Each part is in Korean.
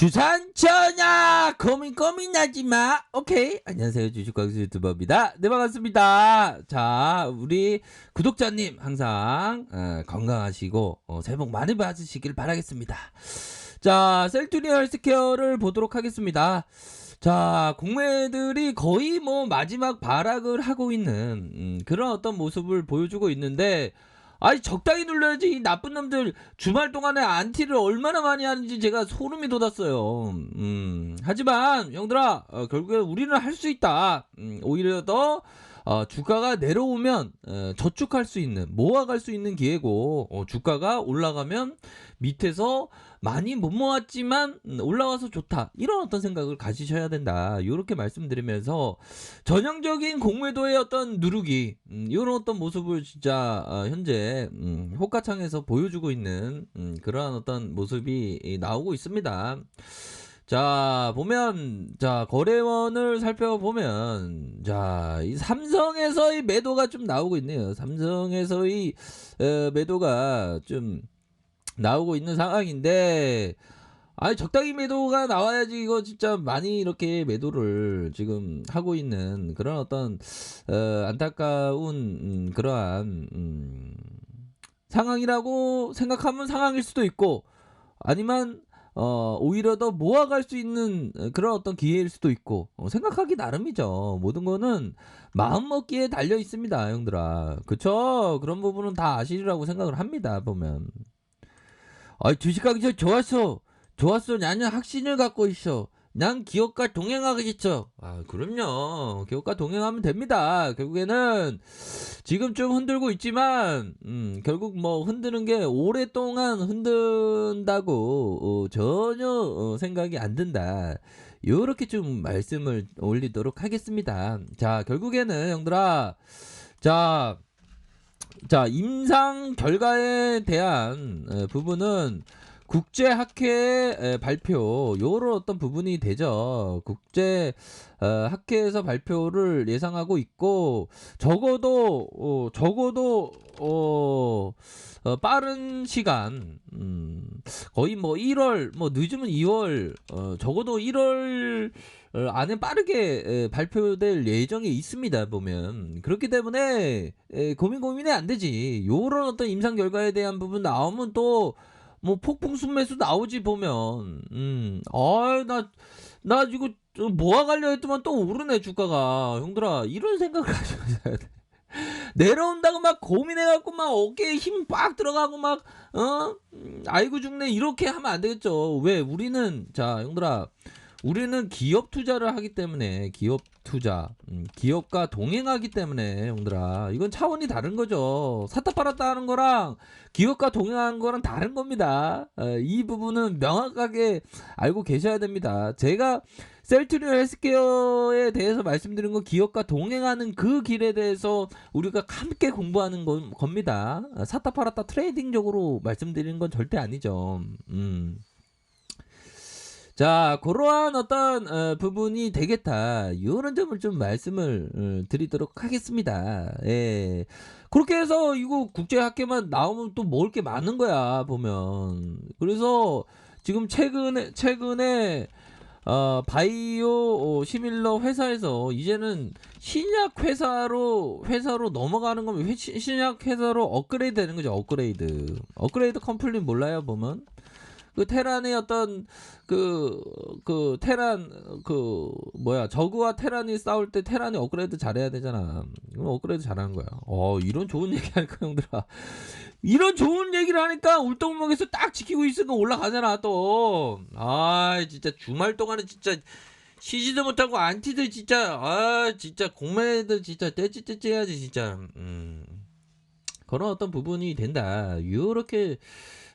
주산 전야 고민 고민하지 마. 오케이. 안녕하세요. 주식광수 유튜버입니다. 네 반갑습니다. 자, 우리 구독자님 항상 어, 건강하시고 어, 새해 복 많이 받으시길 바라겠습니다. 자, 셀투리 헬스케어를 보도록 하겠습니다. 자, 공매들이 거의 뭐 마지막 발악을 하고 있는 음, 그런 어떤 모습을 보여주고 있는데 아니 적당히 눌러야지 이 나쁜 놈들 주말 동안에 안티를 얼마나 많이 하는지 제가 소름이 돋았어요. 음, 하지만 형들아 어, 결국에 우리는 할 수 있다. 음, 오히려 더 어, 주가가 내려오면 어, 저축할 수 있는 모아갈 수 있는 기회고 어, 주가가 올라가면 밑에서 많이 못 모았지만 음, 올라와서 좋다 이런 어떤 생각을 가지셔야 된다 이렇게 말씀드리면서 전형적인 공매도의 어떤 누르기 음, 이런 어떤 모습을 진짜 어, 현재 음, 호가창에서 보여주고 있는 음, 그러한 어떤 모습이 이, 나오고 있습니다. 자 보면 자 거래원을 살펴보면 자 이 삼성에서의 매도가 좀 나오고 있네요. 삼성에서의 어, 매도가 좀 나오고 있는 상황인데 아니 적당히 매도가 나와야지 이거 진짜 많이 이렇게 매도를 지금 하고 있는 그런 어떤 어, 안타까운 음, 그러한 음, 상황이라고 생각하면 상황일 수도 있고 아니면 어, 오히려 더 모아갈 수 있는 그런 어떤 기회일 수도 있고 어, 생각하기 나름이죠. 모든 거는 마음 먹기에 달려 있습니다, 형들아. 그쵸? 그런 부분은 다 아시리라고 생각을 합니다, 보면. 아이 주식하기 전 좋았어 좋았어 나는 확신을 갖고 있어 난 기업과 동행하겠죠 아 그럼요. 기업과 동행하면 됩니다. 결국에는 지금 좀 흔들고 있지만 음 결국 뭐 흔드는 게 오랫동안 흔든다고 어, 전혀 어, 생각이 안 든다. 요렇게 좀 말씀을 올리도록 하겠습니다. 자 결국에는 형들아 자 자, 임상 결과에 대한 에, 부분은 국제 학회 에, 발표 요런 어떤 부분이 되죠. 국제 어, 학회에서 발표를 예상하고 있고 적어도 어, 적어도 어, 어, 빠른 시간 음, 거의 뭐 1월 뭐 늦으면 2월 어, 적어도 1월 어, 안에 빠르게 에, 발표될 예정에 있습니다 보면 그렇기 때문에 에, 고민 고민이 안 되지 요런 어떤 임상 결과에 대한 부분 나오면 또 뭐 폭풍 순매수 나오지 보면. 음아나나 이거 모아가려 했더만 또 오르네 주가가. 형들아 이런 생각을 하셔야 돼. 내려온다고 막 고민해갖고 막 어깨에 힘 빡 들어가고 막 어? 음, 아이고 죽네. 이렇게 하면 안 되겠죠. 왜? 우리는 자 형들아. 우리는 기업 투자를 하기 때문에 기업 투자. 음, 기업과 동행하기 때문에 형들아. 이건 차원이 다른 거죠. 샀다 팔았다 하는 거랑 기업과 동행하는 거랑 다른 겁니다. 어, 이 부분은 명확하게 알고 계셔야 됩니다. 제가 셀트리오 헬스케어에 대해서 말씀드린 건 기업과 동행하는 그 길에 대해서 우리가 함께 공부하는 건, 겁니다. 어, 샀다 팔았다 트레이딩적으로 말씀드리는 건 절대 아니죠. 음. 자, 그러한 어떤 어, 부분이 되겠다. 이런 점을 좀 말씀을 어, 드리도록 하겠습니다. 예. 그렇게 해서 이거 국제 학회만 나오면 또 먹을 게 많은 거야, 보면. 그래서 지금 최근에 최근에 어, 바이오 어, 시밀러 회사에서 이제는 신약 회사로 회사로 넘어가는 거면 회- 신약 회사로 업그레이드 되는 거죠. 업그레이드. 업그레이드 컴플릿 몰라요, 보면. 그 테란의 어떤 그, 그, 테란, 그, 뭐야, 저그와 테란이 싸울 때 테란이 업그레이드 잘해야 되잖아. 그럼 업그레이드 잘하는 거야. 어, 이런 좋은 얘기 하니까, 형들아. 이런 좋은 얘기를 하니까 울동목에서 딱 지키고 있으니까 올라가잖아, 또. 아, 진짜 주말 동안은 진짜 쉬지도 못하고 안티들 진짜, 아, 진짜 공매들 진짜 떼찌떼찌 해야지, 진짜. 음. 그런 어떤 부분이 된다. 요렇게,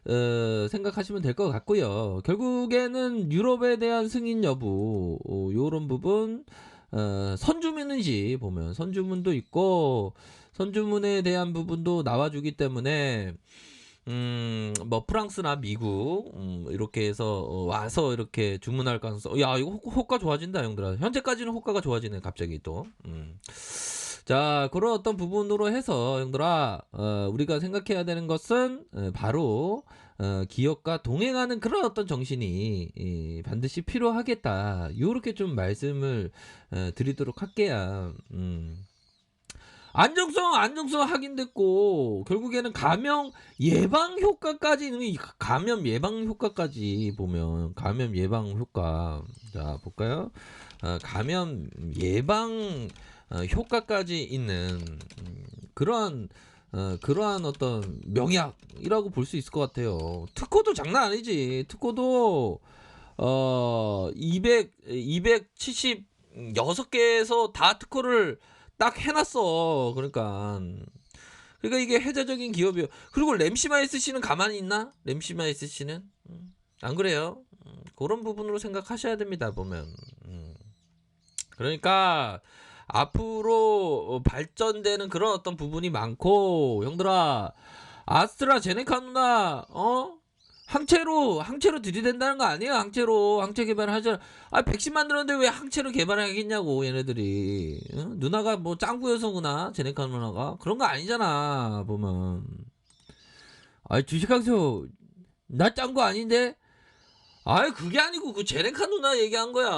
어, 생각하시면 될 것 같고요. 결국에는 유럽에 대한 승인 여부 어, 요런 부분 어, 선주문인지 보면 선주문도 있고 선주문에 대한 부분도 나와주기 때문에 음, 뭐 프랑스나 미국 음, 이렇게 해서 어, 와서 이렇게 주문할 가능성. 야 이거 효- 효과 좋아진다 형들아. 현재까지는 효과가 좋아지네 갑자기 또. 음. 자, 그런 어떤 부분으로 해서 형들아, 어, 우리가 생각해야 되는 것은 어, 바로 어, 기업과 동행하는 그런 어떤 정신이 이, 반드시 필요하겠다. 요렇게 좀 말씀을 어, 드리도록 할게요. 음. 안정성 안정성 확인됐고 결국에는 감염 예방 효과까지 있는 게 감염 예방 효과까지 보면 감염 예방 효과 자 볼까요? 어, 감염 예방 어, 효과까지 있는 음, 그러한 어, 그러한 어떤 명약이라고 볼 수 있을 것 같아요. 특허도 장난 아니지. 특허도 어 200, 276개에서 다 특허를 딱 해놨어. 그러니까 그러니까 이게 혜자적인 기업이요. 그리고 램시마이스 씨는 가만히 있나? 램시마이스 씨는 음, 안 그래요. 음, 그런 부분으로 생각하셔야 됩니다. 보면 음. 그러니까 앞으로 발전되는 그런 어떤 부분이 많고 형들아 아스트라제네카 누나 어 항체로 항체로 들이댄다는 거 아니에요? 항체로 항체 개발하자. 아 백신 만들었는데 왜 항체로 개발하겠냐고 얘네들이. 어? 누나가 뭐 짱구여서구나 제네카 누나가. 그런 거 아니잖아 보면. 아 주식항소 나 짱구 아닌데? 아이 그게 아니고 그 제네카 누나 얘기한 거야.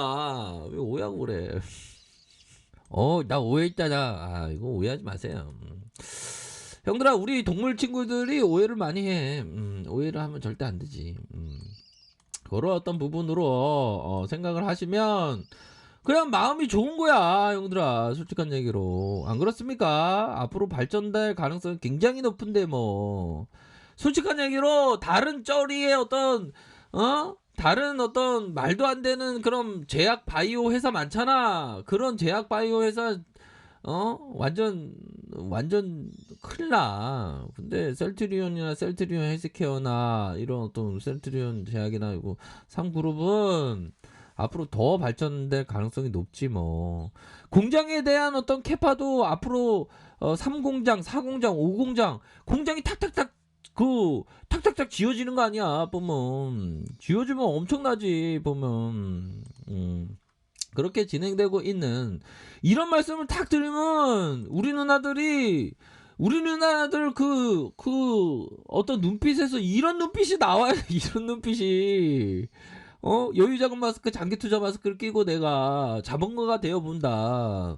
왜 오해하고 그래? 어, 나 오해했다, 나. 아, 이거 오해하지 마세요. 음. 형들아, 우리 동물 친구들이 오해를 많이 해. 음, 오해를 하면 절대 안 되지. 음. 그런 어떤 부분으로 어, 생각을 하시면 그냥 마음이 좋은 거야, 형들아. 솔직한 얘기로. 안 그렇습니까? 앞으로 발전될 가능성이 굉장히 높은데 뭐. 솔직한 얘기로 다른 쩌리의 어떤 어? 다른 어떤 말도 안 되는 그런 제약 바이오 회사 많잖아. 그런 제약 바이오 회사 어 완전 완전 큰일 나. 근데 셀트리온이나 셀트리온 헬스케어나 이런 어떤 셀트리온 제약이나 이거 3그룹은 앞으로 더 발전될 가능성이 높지 뭐. 공장에 대한 어떤 캐파도 앞으로 어 3공장, 4공장, 5공장 공장이 탁탁탁 그 탁탁탁 지어지는 거 아니야 보면 지어지면 엄청나지 보면 음. 그렇게 진행되고 있는 이런 말씀을 탁 드리면 우리 누나들이 우리 누나들 그, 그, 어떤 눈빛에서 이런 눈빛이 나와요. 이런 눈빛이. 어? 여유자금 마스크, 장기 투자 마스크를 끼고 내가 자본가가 되어 본다.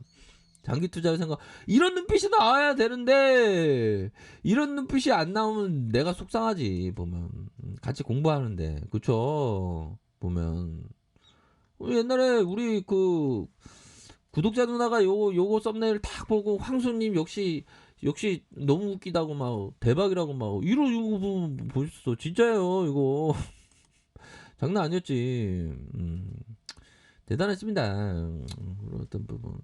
장기 투자를 생각 이런 눈빛이 나와야 되는데 이런 눈빛이 안 나오면 내가 속상하지 보면 같이 공부하는데 그쵸 보면 옛날에 우리 그 구독자 누나가 요거 요거 썸네일 딱 보고 황수님 역시 역시 너무 웃기다고 막 대박이라고 막 이러 이거 보셨어. 진짜예요 이거. 장난 아니었지. 음, 대단했습니다. 음, 어떤 부분.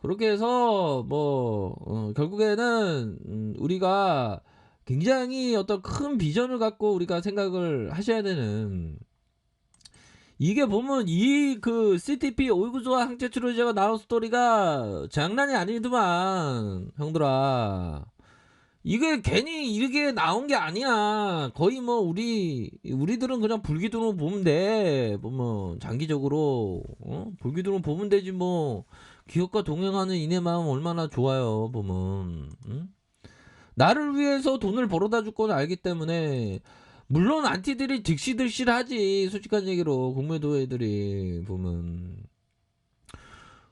그렇게 해서 뭐 어, 결국에는 음, 우리가 굉장히 어떤 큰 비전을 갖고 우리가 생각을 하셔야 되는 이게 보면 이 그 CTP 오이구조와 항체 치료제가 나온 스토리가 장난이 아니더만 형들아. 이게 괜히 이렇게 나온 게 아니야. 거의 뭐 우리 우리들은 그냥 불기둥으로 보면 돼. 보면 장기적으로 어? 불기둥으로 보면 되지 뭐. 기업과 동행하는 이내 마음 얼마나 좋아요 보면. 응? 나를 위해서 돈을 벌어다 줄 건 알기 때문에 물론 안티들이 득시득실하지 솔직한 얘기로. 공매도 애들이 보면.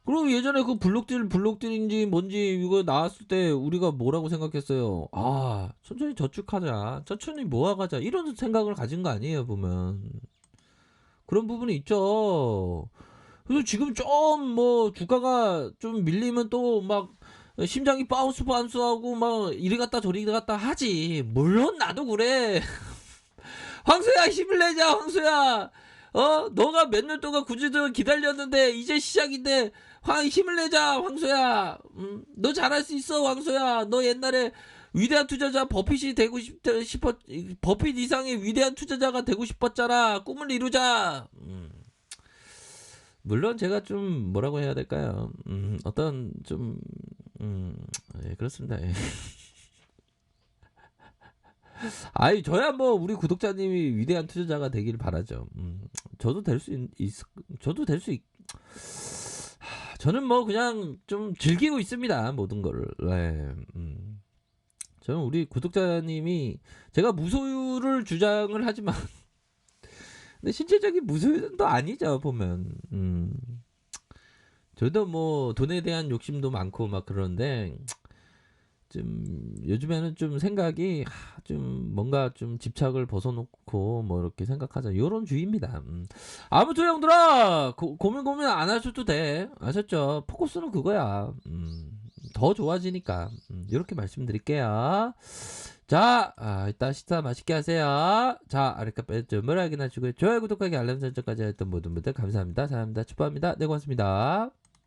그리고 예전에 그 블록딜 블록딜인지 뭔지 이거 나왔을 때 우리가 뭐라고 생각했어요? 아 천천히 저축하자. 천천히 모아가자. 이런 생각을 가진 거 아니에요 보면. 그런 부분이 있죠. 그래서 지금 좀 뭐 주가가 좀 밀리면 또 막 심장이 바운스 바운스하고 막 이리 갔다 저리 갔다 하지. 물론 나도 그래. 황소야 힘을 내자 황소야. 어 너가 몇 년 동안 구지도 기다렸는데 이제 시작인데 황 힘을 내자 황소야. 음, 너 잘할 수 있어 황소야. 너 옛날에 위대한 투자자 버핏이 되고 싶, 싶었 버핏 이상의 위대한 투자자가 되고 싶었잖아. 꿈을 이루자. 음. 물론 제가 좀 뭐라고 해야 될까요? 음, 어떤 좀 음, 예, 그렇습니다. 예. 아이 저야 뭐 우리 구독자님이 위대한 투자자가 되기를 바라죠. 음, 저도 될 수 있, 있, 저도 될 수 있. 저는 뭐 그냥 좀 즐기고 있습니다 모든 거를. 네, 음. 저는 우리 구독자님이 제가 무소유를 주장을 하지만 근데 실질적인 무소유는 또 아니죠 보면. 음. 저도 뭐 돈에 대한 욕심도 많고 막 그러는데 좀 요즘에는 좀 생각이 하, 좀 뭔가 좀 집착을 벗어놓고 뭐 이렇게 생각하자 요런 주의입니다. 음. 아무튼 형들아 고, 고민 고민 안 하셔도 돼 아셨죠? 포커스는 그거야. 음. 더 좋아지니까 음, 이렇게 말씀드릴게요. 자, 아, 이따 식사 맛있게 하세요. 자, 아래까 빼점을 확인하시고요. 좋아요, 구독하기, 알람 설정까지 했던 모든 분들 감사합니다. 사랑합니다. 축복합니다. 네, 고맙습니다.